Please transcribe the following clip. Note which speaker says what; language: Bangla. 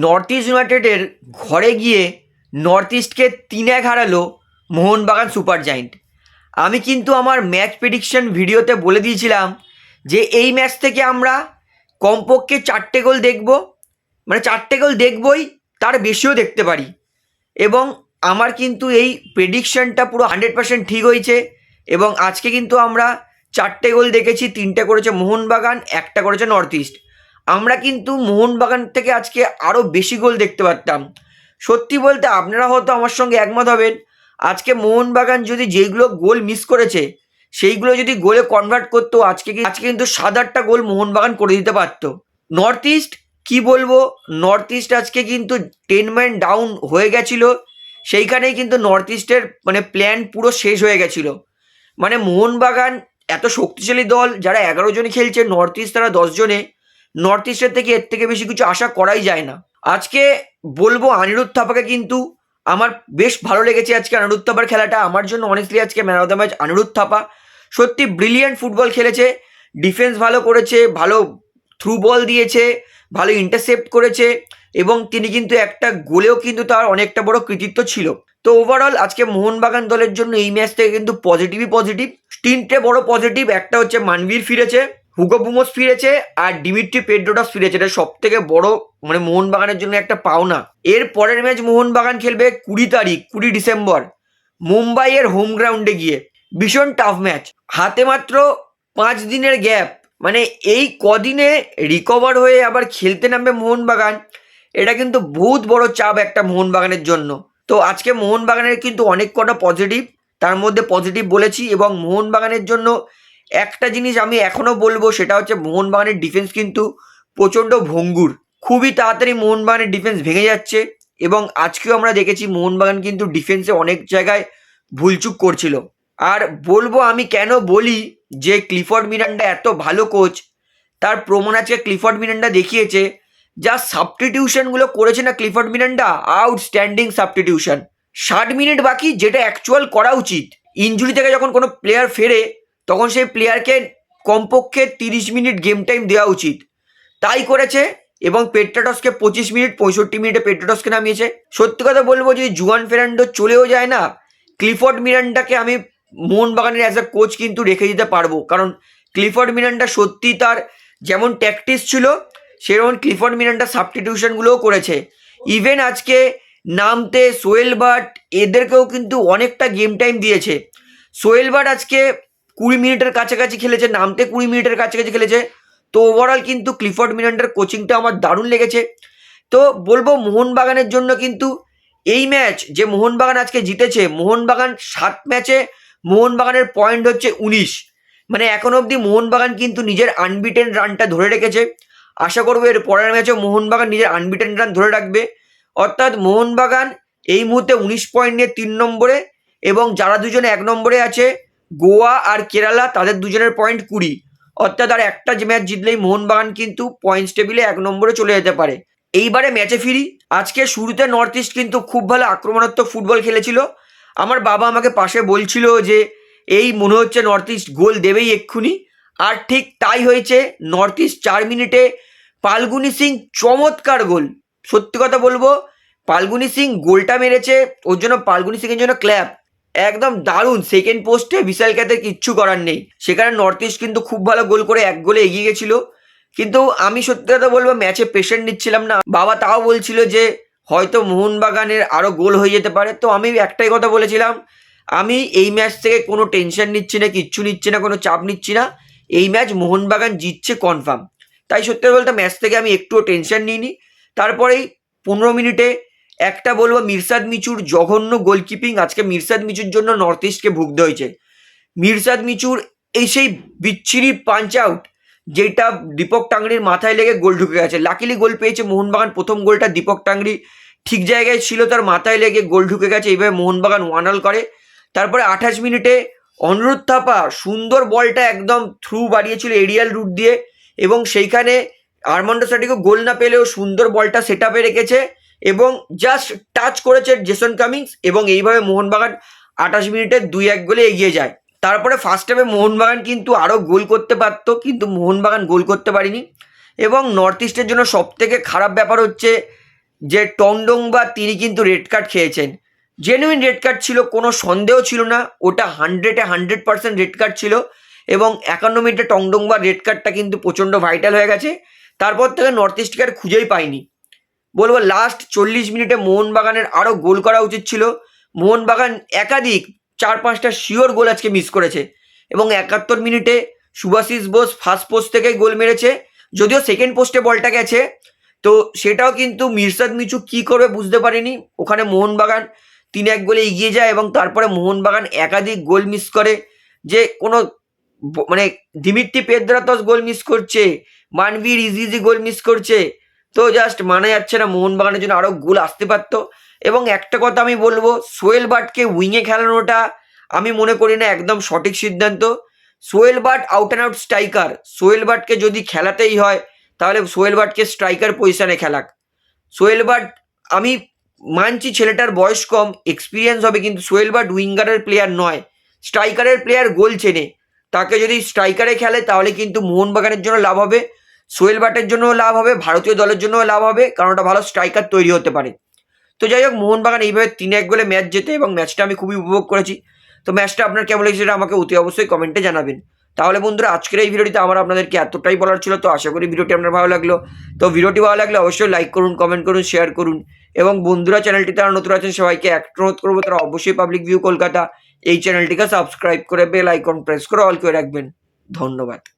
Speaker 1: নর্থ ইস্ট ইউনাইটেডের ঘরে গিয়ে নর্থ ইস্টকে তিন এক হারালো মোহনবাগান সুপার জায়েন্ট আমি কিন্তু আমার ম্যাচ প্রেডিকশন ভিডিওতে বলে দিয়েছিলাম যে এই ম্যাচ থেকে আমরা কমপক্ষে চারটে গোল দেখব মানে চারটে গোল দেখবই, তার বেশিও দেখতে পারি। এবং আমার কিন্তু এই প্রেডিকশনটা পুরো হান্ড্রেড পার্সেন্ট ঠিক হয়েছে এবং আজকে কিন্তু আমরা চারটে গোল দেখেছি, তিনটে করেছে মোহনবাগান, একটা করেছে নর্থ ইস্ট আমরা কিন্তু মোহনবাগান থেকে আজকে আরও বেশি গোল দেখতে পারতাম। সত্যি বলতে আপনারা হয়তো আমার সঙ্গে একমত হবেন। আজকে মোহনবাগান যদি যেইগুলো গোল মিস করেছে, সেইগুলো যদি গোলে কনভার্ট করতো, আজকে আজকে কিন্তু সাত আটটা গোল মোহনবাগান করে দিতে পারতো। নর্থ ইস্ট কি বলব? নর্থ ইস্ট আজকে কিন্তু টেন ম্যান ডাউন হয়ে গেছিল। সেইখানেই কিন্তু নর্থ ইস্টের মানে প্ল্যান পুরো শেষ হয়ে গেছিল। মানে মোহনবাগান এত শক্তিশালী দল, যারা এগারো জনে খেলছে নর্থ ইস্ট তারা দশ জনে। নর্থ ইস্টের থেকে এর থেকে বেশি কিছু আশা করাই যায় না। আজকে বলব অনিরুদ্ধ থাপাকে কিন্তু আমার বেশ ভালো লেগেছে আজকে অনিরুদ্ধ থাপার খেলাটা। আমার জন্য অনেস্টলি আজকে man of the match Anirudh Thapa সত্যি ব্রিলিয়ান্ট ফুটবল খেলেছে। ডিফেন্স ভালো করেছে, ভালো থ্রু বল দিয়েছে, ভালো ইন্টারসেপ্ট করেছে এবং তিনি কিন্তু একটা গোলেও কিন্তু তার অনেকটা বড় কৃতিত্ব ছিল। তো ওভারঅল আজকে মোহনবাগান দলের জন্য এই ম্যাচ থেকে কিন্তু পজিটিভই পজিটিভ তিনটে বড় পজিটিভ একটা হচ্ছে মানবীর ফিরেছে। হুগো বুমোস ফিরেছে আর ডিমিট্রি পেড্রোটাস ফিরেছে। এটা সব থেকে বড় মানে মোহনবাগানের জন্য একটা পাওনা। এর পরের ম্যাচ মোহনবাগান খেলবে কুড়ি তারিখ, কুড়ি ডিসেম্বর, মুম্বাইয়ের হোম গ্রাউন্ডে গিয়ে। ভীষণ টাফ ম্যাচ হাতে মাত্র পাঁচ দিনের গ্যাপ মানে এই কদিনে রিকভার হয়ে আবার খেলতে নামবে মোহনবাগান। এটা কিন্তু বহুত বড় চাপ একটা মোহনবাগানের জন্য। তো আজকে মোহনবাগানের কিন্তু অনেক কটা পজিটিভ তার মধ্যে পজিটিভ বলেছি এবং মোহনবাগানের জন্য একটা জিনিস আমি এখনও বলব, সেটা হচ্ছে মোহনবাগানের ডিফেন্স কিন্তু প্রচণ্ড ভঙ্গুর। খুবই তাড়াতাড়ি মোহনবাগানের ডিফেন্স ভেঙে যাচ্ছে এবং আজকেও আমরা দেখেছি মোহনবাগান কিন্তু ডিফেন্সে অনেক জায়গায় ভুলচুক করছিল। আর বলব আমি কেন বলি যে ক্লিফর্ড মিরান্ডা এত ভালো কোচ তার প্রমাণ আজকে ক্লিফর্ড মিরান্ডা দেখিয়েছে। যা সাবস্টিটিউশনগুলো করেছে না ক্লিফর্ড মিরান্ডা আউটস্ট্যান্ডিং সাবস্টিটিউশন ষাট মিনিট বাকি, যেটা অ্যাকচুয়াল করা উচিত। ইঞ্জুরি থেকে যখন কোনো প্লেয়ার ফেরে তখন সেই প্লেয়ারকে কমপক্ষে তিরিশ মিনিট গেম টাইম দেওয়া উচিত। তাই করেছে এবং পেট্রাটসকে পঁচিশ মিনিট পঁয়ষট্টি মিনিটে পেট্রাটসকে নামিয়েছে। সত্যি কথা বলব, যদি জুয়ান ফেরান্ডো চলেও যায় না, ক্লিফর্ড মিরান্ডাকে আমি মোহনবাগানের অ্যাজ আ কোচ কিন্তু রেখে দিতে পারব। কারণ ক্লিফর্ড মিরান্ডা সত্যি তার যেমন ট্যাকটিস ছিল, সেরকম ক্লিফর্ড মিরান্ডা সাবস্টিটিউশনগুলোও করেছে। ইভেন আজকে নামতে সোয়েল বাট এদেরকেও কিন্তু অনেকটা গেম টাইম দিয়েছে। সোয়েল বাট আজকে কুড়ি মিনিটের কাছাকাছি খেলেছে, নামতে কুড়ি মিনিটের কাছাকাছি খেলেছে। তো ওভারঅল কিন্তু ক্লিফর্ড মিরান্ডার কোচিংটা আমার দারুণ লেগেছে। তো বলব মোহনবাগানের জন্য কিন্তু এই ম্যাচ যে মোহনবাগান আজকে জিতেছে, মোহনবাগান সাত ম্যাচে মোহনবাগানের পয়েন্ট হচ্ছে উনিশ। মানে এখন অবধি মোহনবাগান কিন্তু নিজের আনবিটেন রানটা ধরে রেখেছে। আশা করব এর পরের ম্যাচেও মোহনবাগান নিজের আনবিটেন রান ধরে রাখবে। অর্থাৎ মোহনবাগান এই মুহূর্তে উনিশ পয়েন্ট নিয়ে তিন নম্বরে এবং যারা দুজনে এক নম্বরে আছে গোয়া আর কেরালা তাদের দুজনের পয়েন্ট কুড়ি। অর্থাৎ আর একটা যে ম্যাচ জিতলেই মোহনবাগান কিন্তু পয়েন্টস টেবিলে এক নম্বরে চলে যেতে পারে। এইবারে ম্যাচে ফিরি। আজকে শুরুতে নর্থ ইস্ট কিন্তু খুব ভালো আক্রমণাত্মক ফুটবল খেলেছিল। আমার বাবা আমাকে পাশে বলছিল যে, এই মনে হচ্ছে নর্থ ইস্ট গোল দেবেই এক্ষুনি। আর ঠিক তাই হয়েছে নর্থ ইস্ট চার মিনিটে পালগুনি সিং চমৎকার গোল। সত্যি কথা বলব, পালগুনি সিং গোলটা মেরেছে, ওর জন্য পালগুনি সিংয়ের জন্য ক্ল্যাপ একদম দারুণ সেকেন্ড পোস্টে বিশাল ক্যাথের কিচ্ছু করার নেই। সেখানে নর্থ ইস্ট কিন্তু খুব ভালো গোল করে এক গোলে এগিয়ে গেছিল। কিন্তু আমি সত্যি কথা বলব ম্যাচে পেশেন্ট নিচ্ছিলাম না। বাবা তাও বলছিল যে, হয়তো মোহনবাগানের আরও গোল হয়ে যেতে পারে। তো আমি একটাই কথা বলেছিলাম, আমি এই ম্যাচ থেকে কোনো টেনশন নিচ্ছি না, কিচ্ছু নিচ্ছি না, কোনো চাপ নিচ্ছি না। এই ম্যাচ মোহনবাগান জিতছে কনফার্ম তাই সত্যি বলতে ম্যাচ থেকে আমি একটুও টেনশন নিইনি। তারপরেই পনেরো মিনিটে একটা বলব মির্সাদ মিচুর জঘন্য গোলকিপিং আজকে মির্সাদ মিচুর জন্য নর্থ ইস্টকে ভুগতে হয়েছে। মির্সাদ মিচুর এই সেই বিচ্ছিরি পাঞ্চ আউট যেটা দীপক টাংরির মাথায় লেগে গোল ঢুকে গেছে। লাকিলি গোল পেয়েছে মোহনবাগান, প্রথম গোলটা দীপক টাংরি ঠিক জায়গায় ছিল, তার মাথায় লেগে গোল ঢুকে গেছে এইভাবে মোহনবাগান ওয়ান অল করে। তারপরে আঠাশ মিনিটে অনুরোধ থাপা সুন্দর বলটা একদম থ্রু বাড়িয়েছিল এরিয়াল রুট দিয়ে এবং সেইখানে আর্মান্ডো সাটিকে গোল না পেলেও সুন্দর বলটা সেট আপে রেখেছে। এবং জাস্ট টাচ করেছে জেসন কামিংস এবং এইভাবে মোহনবাগান আঠাশ মিনিটে দুই এক গোলে এগিয়ে যায়। তারপরে ফার্স্ট হাফে মোহনবাগান কিন্তু আরও গোল করতে পারতো, কিন্তু মোহনবাগান গোল করতে পারেনি। এবং নর্থ ইস্টের জন্য সবথেকে খারাপ ব্যাপার হচ্ছে যে টংডং বা তিনি কিন্তু রেড কার্ড খেয়েছেন। জেনুইন রেড কার্ড ছিল, কোনো সন্দেহ ছিল না, ওটা হান্ড্রেডে হান্ড্রেড পার্সেন্ট রেড কার্ড ছিল এবং একান্ন মিনিটে টংডং বা রেড কার্ডটা কিন্তু প্রচণ্ড ভাইটাল হয়ে গেছে। তারপর থেকে নর্থ ইস্টকে আর খুঁজেই পাইনি। বলব লাস্ট চল্লিশ মিনিটে মোহনবাগানের আরও গোল করা উচিত ছিল। মোহনবাগান একাধিক চার পাঁচটা শিওর গোল আজকে মিস করেছে। এবং একাত্তর মিনিটে সুভাশিস বোস ফার্স্ট পোস্ট থেকে গোল মেরেছে। যদিও সেকেন্ড পোস্টে বলটা গেছে, তো সেটাও কিন্তু মির্সাদ মিচু কি করবে বুঝতে পারেনি। ওখানে মোহনবাগান তিন এক গোলে এগিয়ে যায় এবং তারপরে মোহনবাগান একাধিক গোল মিস করে। যে কোনো মানে দিমিত্রি পেদ্রাতস গোল মিস করছে, Manvir easy easy goal miss করছে তো জাস্ট মানা যাচ্ছে না মোহনবাগানের জন্য আরও গোল আসতে পারতো। এবং একটা কথা আমি বলব সোয়েল বাটকে উইংয়ে খেলানোটা আমি মনে করি না একদম সঠিক সিদ্ধান্ত। Suhail Bhat out and out striker Suhail বাটকে যদি খেলাতেই হয়, তাহলে সোহেল বাটকে স্ট্রাইকার পজিশনে খেলাক। সোহেল বাট, আমি মানছি ছেলেটার বয়স কম এক্সপিরিয়েন্স হবে, কিন্তু সোহেল বাট উইঙ্গারের প্লেয়ার নয়। স্ট্রাইকারের প্লেয়ার গোল চেনে। তাকে যদি স্ট্রাইকারে খেলে, তাহলে কিন্তু মোহনবাগানের জন্য লাভ হবে। সোহেল বাটের জন্যও লাভ হবে, ভারতীয় দলের জন্যও লাভ হবে, কারণ ওটা ভালো স্ট্রাইকার তৈরি হতে পারে। তো যাই হোক, মোহনবাগান এইভাবে তিন এক গোলে ম্যাচ জেতে এবং ম্যাচটা আমি খুবই উপভোগ করেছি। তো ম্যাচটা আপনার কেমন লেগেছে সেটা আমাকে অতি অবশ্যই কমেন্টে জানাবেন। তাহলে বন্ধুরা, আজকের এই ভিডিওটিতে আমার আপনাদেরকে এতটাই বলার ছিল, তো আশা করি ভিডিওটি আপনার ভালো লাগল। তো ভিডিওটি ভালো লাগলে অবশ্যই লাইক করুন কমেন্ট করুন শেয়ার করুন এবং বন্ধুরা চ্যানেলটি তারা নতুন আছেন, সবাইকে এক অনুরোধ করব, তারা অবশ্যই পাবলিক ভিউ কলকাতা এই চ্যানেলটিকে সাবস্ক্রাইব করে বেল আইকন প্রেস করে অল করে রাখবেন। ধন্যবাদ।